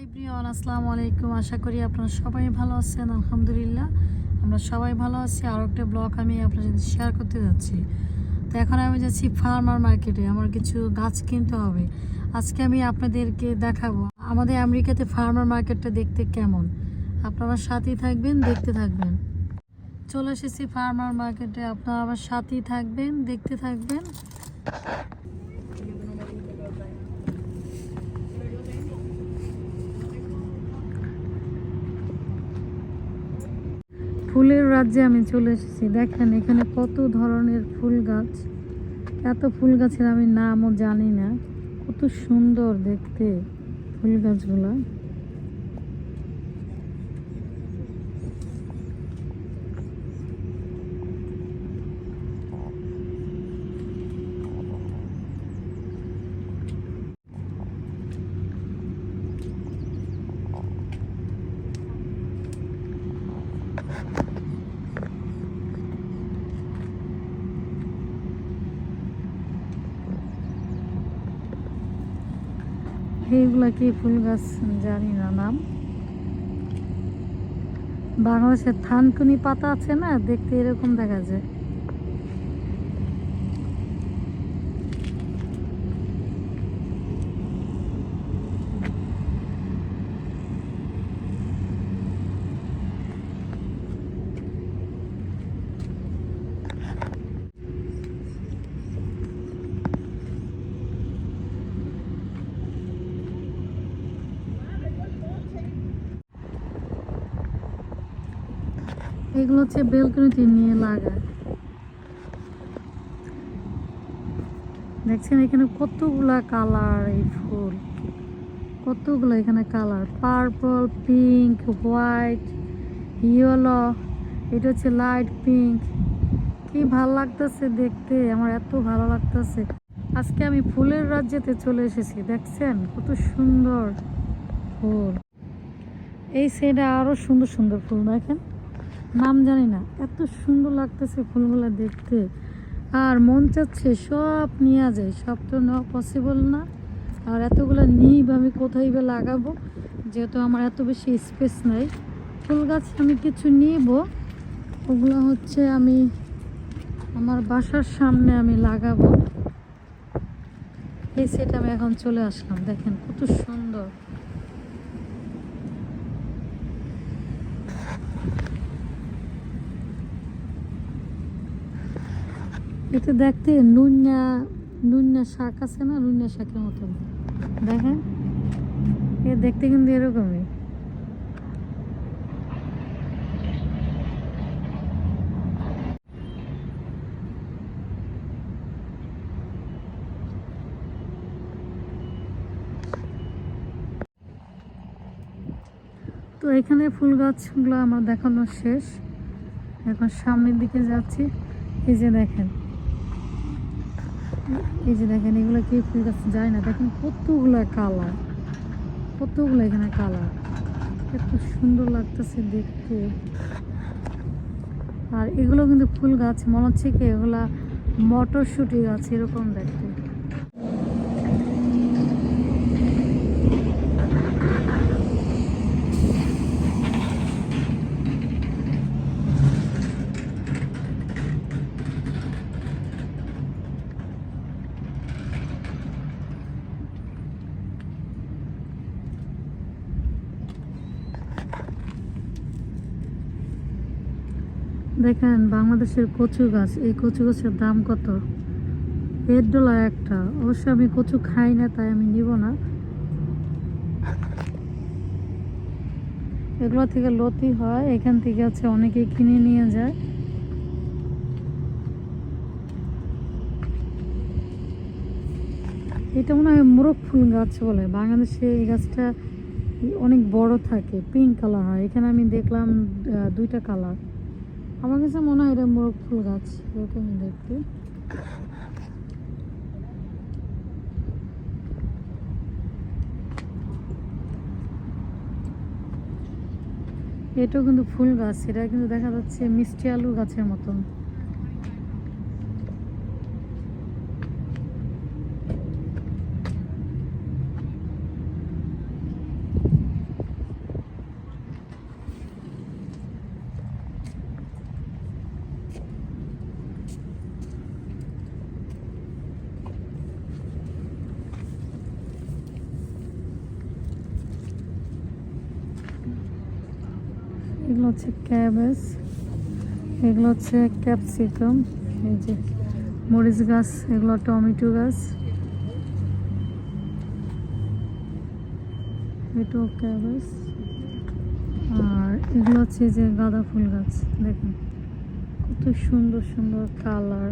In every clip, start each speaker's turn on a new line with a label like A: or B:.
A: High প্রিয়ন, আসসালামু আলাইকুম। আশা করি আপনারা সবাই ভালো আছেন, আলহামদুলিল্লাহ। আমরা সবাই ভালো আছি। আর একটা ব্লগ আমি আপনার শেয়ার করতে যাচ্ছি। তো এখন আমি যাচ্ছি ফার্মার মার্কেটে আমার কিছু গাছ কিনতে হবে। আজকে আমি আপনাদেরকে দেখাবো আমাদের আমেরিকাতে ফার্মার মার্কেটটা দেখতে কেমন। আপনারা সাথেই থাকবেন, দেখতে থাকবেন। চলে এসেছি ফার্মার মার্কেটে আপনারা আমার সাথেই থাকবেন, দেখতে থাকবেন। ফুলের রাজ্যে আমি চলে এসেছি। দেখেন এখানে কত ধরনের ফুল গাছ। এত ফুল গাছের আমি নামও জানি না। কত সুন্দর দেখতে ফুল গাছগুলো। এইগুলা কি ফুল গাছ জানি না নাম। বাংলাদেশের থানকুনি পাতা আছে না, দেখতে এরকম দেখা যায়। এগুলো হচ্ছে বেলকনিতে নিয়ে লাগায় দেখছেন এখানে কতগুলা কালার এই ফুল? কতগুলো এখানে colour? Purple, pink, white, yellow, এটা হচ্ছে লাইট পিঙ্ক। কি ভালো লাগতেছে দেখতে, আমার এত ভালো লাগতেছে। আজকে আমি ফুলের রাজ্যেতে চলে এসেছি, দেখছেন? কত সুন্দর ফুল। এই সাইডে আরও সুন্দর সুন্দর ফুল দেখেন। নাম জানি না। এত সুন্দর লাগতেছে ফুলগুলো দেখতে। আর মন চাচ্ছে সব নিয়ে যায় সব তো নেওয়া পসিবল না। আর এতগুলো নিই বা আমি কোথায় বা লাগাবো? যেহেতু আমার এত বেশি স্পেস নাই। ফুল গাছ আমি কিছু নিব। ওগুলো হচ্ছে আমি আমার বাসার সামনে আমি লাগাবো। এই সেট আমি এখন চলে আসলাম। দেখেন কত সুন্দর। এটা দেখতে নুন্যা নুন্যা শাক আছে না, নুন্যা শাকের মতন দেখেন? এ দেখতে কিন্তু এরকমই। তো এখানে ফুল গাছগুলো আমার দেখানো শেষ। এখন সামনের দিকে যাচ্ছি। এই যে দেখেন। এই যে দেখেন, এগুলো কি ফুল গাছ যায় না? দেখেন কতগুলো কালার, কতগুলো এখানে কালার। এত সুন্দর লাগতেছে দেখতে। আর এগুলো কিন্তু ফুল গাছ, মনে হচ্ছে কি এগুলা মটরশুটি গাছ, এরকম দেখতে। দেখেন, বাংলাদেশের কচু গাছ, এই কচু গাছের দাম কত? দেড় ডলার একটা। অবশ্য আমি কচু খাই না, তাই আমি নিব না। এগুলো থেকে লতি হয়, এখান থেকে আছে, অনেকে কিনে নিয়ে যায়। এটা মনে হয় মোরগ ফুল গাছ বলে। বাংলাদেশে এই গাছটা অনেক বড় থাকে, পিঙ্ক কালার হয়। এখানে আমি দেখলাম দুইটা কালার। আমার কাছে মনে হয় এটা মোরগ ফুল গাছ, এরকম দেখতে। এটাও কিন্তু ফুল গাছ, এটা কিন্তু দেখা যাচ্ছে মিষ্টি আলু গাছের মতন। হচ্ছে ক্যাবেজ, এগুলো হচ্ছে ক্যাপসিকাম, এই যে মরিচ গাছ, এগুলো টমেটো গাছ। এটাও ক্যাবেজ। আর এগুলো হচ্ছে যে গাঁদা ফুল গাছ, দেখুন। কত সুন্দর সুন্দর কালার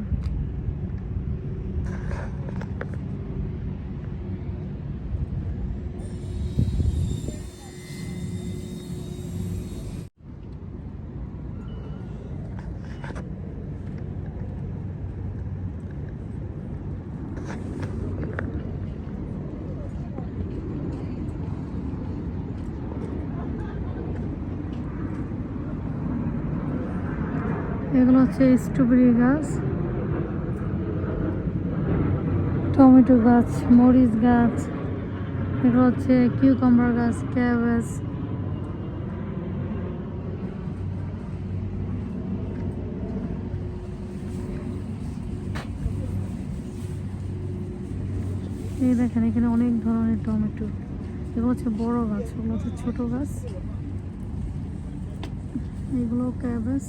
A: এগুলো হচ্ছে স্ট্রবেরি গাছ, টমেটো গাছ, মরিচ গাছ, এগুলো হচ্ছে কিউকাম্বার গাছ ক্যাবেজ এই দেখেন, এখানে অনেক ধরনের টমেটো। এগুলো হচ্ছে বড় গাছ ওগুলো হচ্ছে ছোট গাছ। এগুলো ক্যাবেজ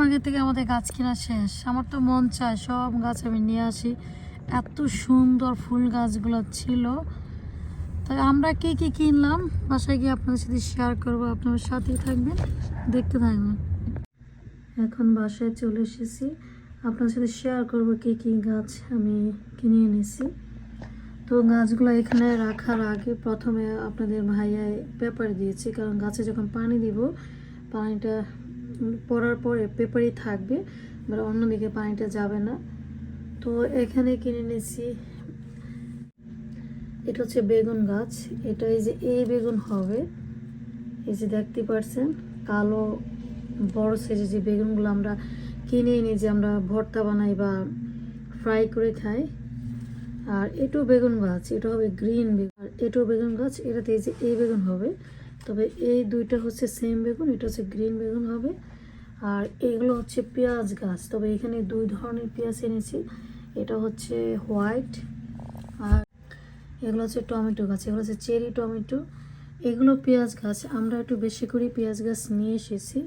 A: মার্কেট থেকে আমাদের গাছ কেনা শেষ। আমার তো মন চায় সব গাছ আমি নিয়ে আসি। এত সুন্দর ফুল গাছগুলো ছিল। তাই আমরা কি কি কিনলাম বাসায় গিয়ে আপনাদের সাথে শেয়ার করব। আপনাদের সাথেই থাকবেন, দেখতে থাকবেন। এখন বাসায় চলে এসেছি। আপনার সাথে শেয়ার করব কি কি গাছ আমি কিনে এনেছি। তো গাছগুলো এখানে রাখার আগে প্রথমে আপনাদের ভাইয়ায় পেপার দিয়েছি। কারণ গাছে যখন পানি দিব, পানিটা পড়ার পরে পেপারই থাকবে মানে অন্যদিকে পানিটা যাবে না। তো এখানে কিনে নিয়েছি, এটা হচ্ছে বেগুন গাছ, এটা এই যে, এই বেগুন হবে, এই যে দেখতে পারছেন, কালো বড় সাইজের যে বেগুনগুলো আমরা কিনে এনে যে আমরা ভর্তা বানাই বা ফ্রাই করে খাই, আর এটাও বেগুন গাছ, এটা হবে গ্রিন বেগুন, আর এটাও বেগুন গাছ, এটাতে এই যে, এই বেগুন হবে, তবে এই দুইটা হচ্ছে সেম বেগুন, এটা হচ্ছে গ্রিন বেগুন হবে। আর এগুলো হচ্ছে পেঁয়াজ গাছ। তবে এখানে দুই ধরনের পেঁয়াজ এনেছি। এটা হচ্ছে হোয়াইট আর এগুলো হচ্ছে টমেটো গাছ, এগুলো হচ্ছে চেরি টমেটো। এগুলো পেঁয়াজ গাছ, আমরা একটু বেশি করে পেঁয়াজ গাছ নিয়ে এসেছি।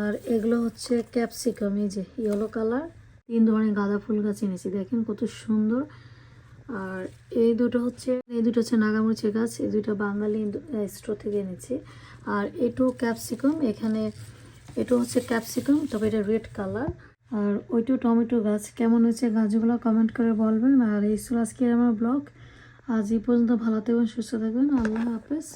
A: আর এগুলো হচ্ছে ক্যাপসিকাম, এই যে ইয়েলো কালার। তিন ধরনের গাঁদা ফুল গাছ এনেছি, দেখেন কত সুন্দর। আর এই দুটো হচ্ছে, এই দুটো হচ্ছে নাগামরিচের গাছ, এই দুটো বাঙালি স্টোর থেকে এনেছি। আর এটু ক্যাপসিকাম, এখানে এটা হচ্ছে ক্যাপসিকাম, তবে এটা রেড কালার। আর ওইটু টমেটো গাছ, কেমন হয়েছে গাছগুলো কমেন্ট করে বলবেন। আর এই ছিল আজকে আমার ব্লগ, আজ এই পর্যন্ত ভালো থাকবেন, সুস্থ থাকবেন। আল্লাহ হাফেজ।